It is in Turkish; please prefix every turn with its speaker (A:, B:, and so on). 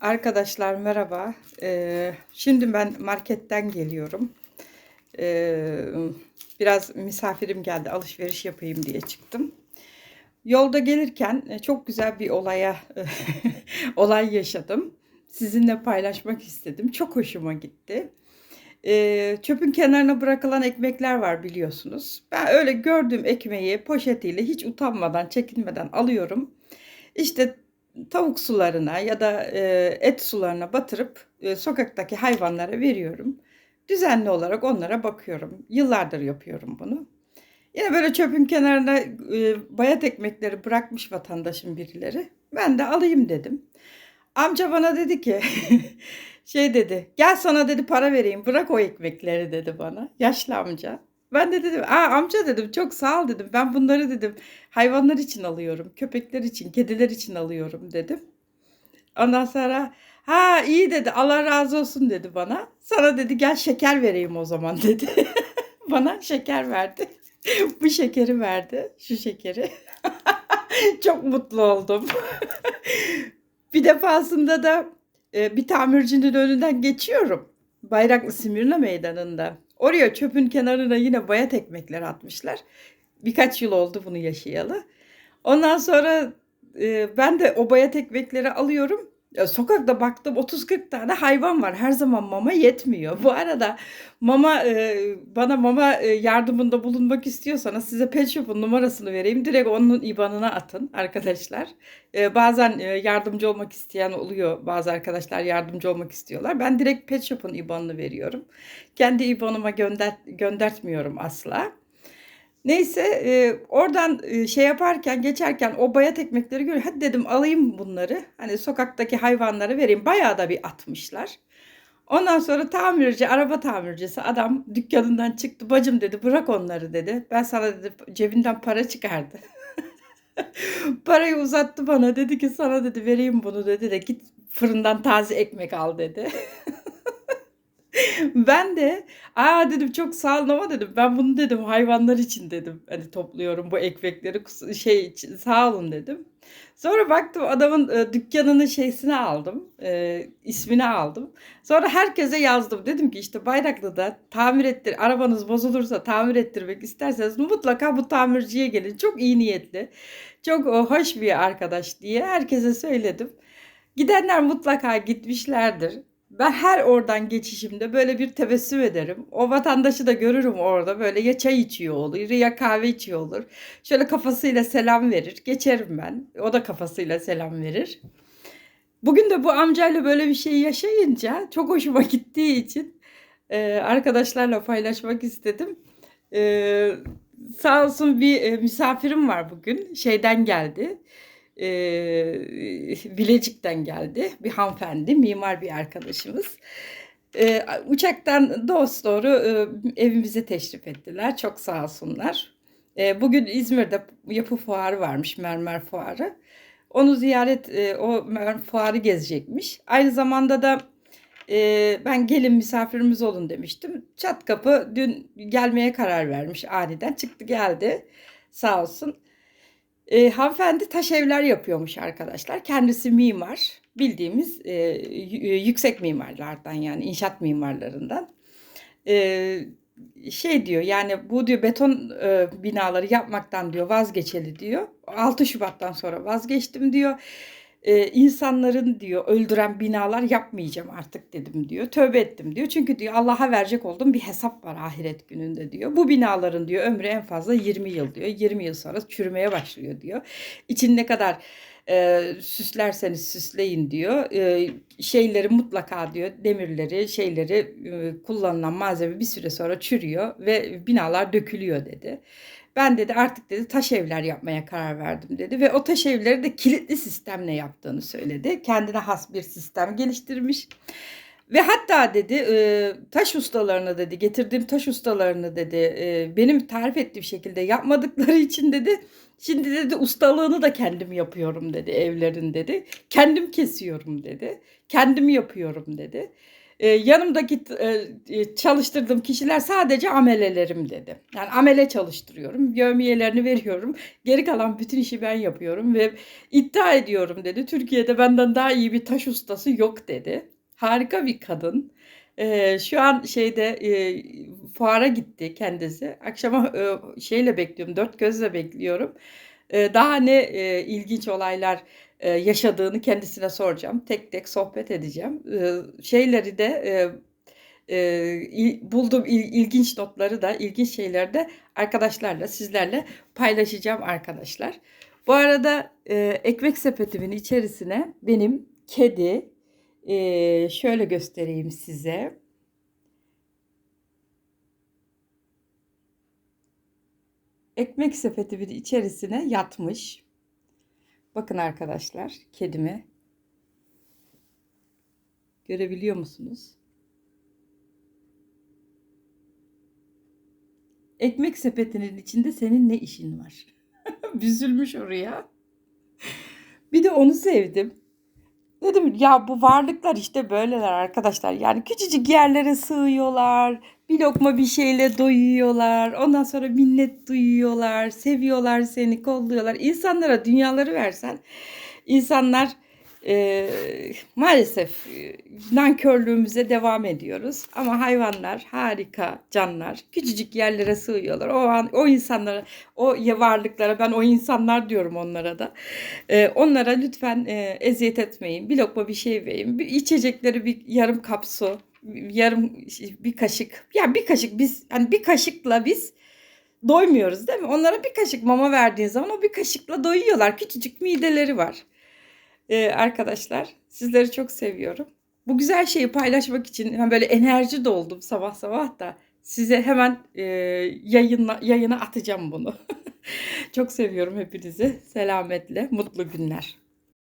A: Arkadaşlar merhaba. Ee, şimdi ben marketten geliyorum. Ee, biraz misafirim geldi alışveriş yapayım diye çıktım. Yolda gelirken e, çok güzel bir olaya olay yaşadım. Sizinle paylaşmak istedim. Çok hoşuma gitti. Ee, çöpün kenarına bırakılan ekmekler var biliyorsunuz. Ben öyle gördüğüm ekmeği poşetiyle hiç utanmadan, çekinmeden alıyorum. İşte tavuk sularına ya da e, et sularına batırıp e, sokaktaki hayvanlara veriyorum. Düzenli olarak onlara bakıyorum. Yıllardır yapıyorum bunu. Yine böyle çöpün kenarına e, bayat ekmekleri bırakmış vatandaşın birileri. Ben de alayım dedim. Amca bana dedi ki şey dedi gel sana dedi para vereyim bırak o ekmekleri dedi bana. Yaşlı amca. Ben de dedim aa amca dedim çok sağ ol dedim. Ben bunları dedim hayvanlar için alıyorum. Köpekler için, kediler için alıyorum dedim. Ondan sonra ha iyi dedi Allah razı olsun dedi bana. Sana dedi gel şeker vereyim o zaman dedi. bana şeker verdi. Bu şekeri verdi. Şu şekeri. Çok mutlu oldum. bir defasında da e, bir tamircinin önünden geçiyorum. Bayraklı Simirna Meydanı'nda. Oraya çöpün kenarına yine bayat ekmekler atmışlar. Birkaç yıl oldu bunu yaşayalı. Ondan sonra e, ben de o bayat ekmekleri alıyorum. Sokakta baktım 30-40 tane hayvan var. Her zaman mama yetmiyor. Bu arada mama e, bana mama e, yardımında bulunmak istiyorsanız size Pet Shop'un numarasını vereyim. Direkt onun IBAN'ına atın arkadaşlar. E, bazen yardımcı olmak isteyen oluyor. Bazı arkadaşlar yardımcı olmak istiyorlar. Ben direkt Pet Shop'un IBAN'ını veriyorum. Kendi IBAN'ıma gönder göndertmiyorum asla. Neyse e, oradan e, şey yaparken geçerken o bayat ekmekleri görüyorum. Hadi dedim alayım bunları. Hani sokaktaki hayvanlara vereyim. Bayağı da bir atmışlar. Ondan sonra tamirci, araba tamircisi adam dükkanından çıktı. Bacım dedi bırak onları dedi. Ben sana dedi cebinden para çıkardı. Parayı uzattı bana dedi ki sana dedi vereyim bunu dedi de git fırından taze ekmek al dedi. Ben de aa dedim çok sağ olun ama dedim ben bunu dedim hayvanlar için dedim hani topluyorum bu ekmekleri şey için, sağ olun dedim. Sonra baktım adamın e, dükkanının şeysini aldım, e, ismini aldım. Sonra herkese yazdım. Dedim ki işte Bayraklı'da tamir ettir, arabanız bozulursa tamir ettirmek isterseniz mutlaka bu tamirciye gelin. Çok iyi niyetli, çok e, hoş bir arkadaş diye herkese söyledim. Gidenler mutlaka gitmişlerdir. Ben her oradan geçişimde böyle bir tebessüm ederim. O vatandaşı da görürüm orada böyle ya çay içiyor olur ya kahve içiyor olur. Şöyle kafasıyla selam verir. Geçerim ben. O da kafasıyla selam verir. Bugün de bu amcayla böyle bir şey yaşayınca çok hoşuma gittiği için e, arkadaşlarla paylaşmak istedim. E, sağ olsun bir e, misafirim var bugün. Şeyden geldi e, Bilecik'ten geldi bir hanımefendi, mimar bir arkadaşımız. E, uçaktan dost doğru e, evimize teşrif ettiler. Çok sağ olsunlar. E, bugün İzmir'de yapı fuarı varmış, mermer fuarı. Onu ziyaret, e, o fuarı gezecekmiş. Aynı zamanda da e, ben gelin misafirimiz olun demiştim. Çat kapı dün gelmeye karar vermiş aniden. Çıktı geldi sağ olsun. E, hanımefendi taş evler yapıyormuş arkadaşlar. Kendisi mimar. Bildiğimiz e, yüksek mimarlardan yani inşaat mimarlarından. E, şey diyor yani bu diyor beton e, binaları yapmaktan diyor vazgeçeli diyor. 6 Şubat'tan sonra vazgeçtim diyor e, insanların diyor öldüren binalar yapmayacağım artık dedim diyor. Tövbe ettim diyor. Çünkü diyor Allah'a verecek olduğum bir hesap var ahiret gününde diyor. Bu binaların diyor ömrü en fazla 20 yıl diyor. 20 yıl sonra çürümeye başlıyor diyor. İçin ne kadar e, süslerseniz süsleyin diyor. E, şeyleri mutlaka diyor demirleri şeyleri e, kullanılan malzeme bir süre sonra çürüyor ve binalar dökülüyor dedi. Ben dedi artık dedi taş evler yapmaya karar verdim dedi ve o taş evleri de kilitli sistemle yaptığını söyledi. Kendine has bir sistem geliştirmiş. Ve hatta dedi e, taş ustalarını dedi getirdiğim taş ustalarını dedi e, benim tarif ettiğim şekilde yapmadıkları için dedi şimdi dedi ustalığını da kendim yapıyorum dedi evlerin dedi. Kendim kesiyorum dedi. Kendim yapıyorum dedi. e, yanımdaki çalıştırdığım kişiler sadece amelelerim dedi. Yani amele çalıştırıyorum. Yövmiyelerini veriyorum. Geri kalan bütün işi ben yapıyorum ve iddia ediyorum dedi. Türkiye'de benden daha iyi bir taş ustası yok dedi. Harika bir kadın. E, şu an şeyde e, fuara gitti kendisi. Akşama e, şeyle bekliyorum. Dört gözle bekliyorum. E, daha ne e, ilginç olaylar e, yaşadığını kendisine soracağım. Tek tek sohbet edeceğim. E, şeyleri de e, e, il- bulduğum il- ilginç notları da ilginç şeyleri de arkadaşlarla sizlerle paylaşacağım arkadaşlar. Bu arada e, ekmek sepetimin içerisine benim kedi e, şöyle göstereyim size. Ekmek sepetimin içerisine yatmış. Bakın arkadaşlar kedimi. Görebiliyor musunuz? Ekmek sepetinin içinde senin ne işin var? Büzülmüş oraya. Bir de onu sevdim. Dedim ya bu varlıklar işte böyleler arkadaşlar. Yani küçücük yerlere sığıyorlar. Bir lokma bir şeyle doyuyorlar. Ondan sonra minnet duyuyorlar. Seviyorlar seni, kolluyorlar. İnsanlara dünyaları versen insanlar e, maalesef e, nankörlüğümüze devam ediyoruz. Ama hayvanlar harika canlar. Küçücük yerlere sığıyorlar. O an o insanlara, o varlıklara ben o insanlar diyorum onlara da. Ee, onlara lütfen e, eziyet etmeyin. Bir lokma bir şey verin. Bir içecekleri bir yarım kap su, yarım bir kaşık. Ya bir kaşık biz hani bir kaşıkla biz doymuyoruz değil mi? Onlara bir kaşık mama verdiğin zaman o bir kaşıkla doyuyorlar. Küçücük mideleri var. Ee, arkadaşlar sizleri çok seviyorum. Bu güzel şeyi paylaşmak için hemen böyle enerji doldum sabah sabah da size hemen e, yayınla, yayına atacağım bunu. çok seviyorum hepinizi. Selametle, mutlu günler.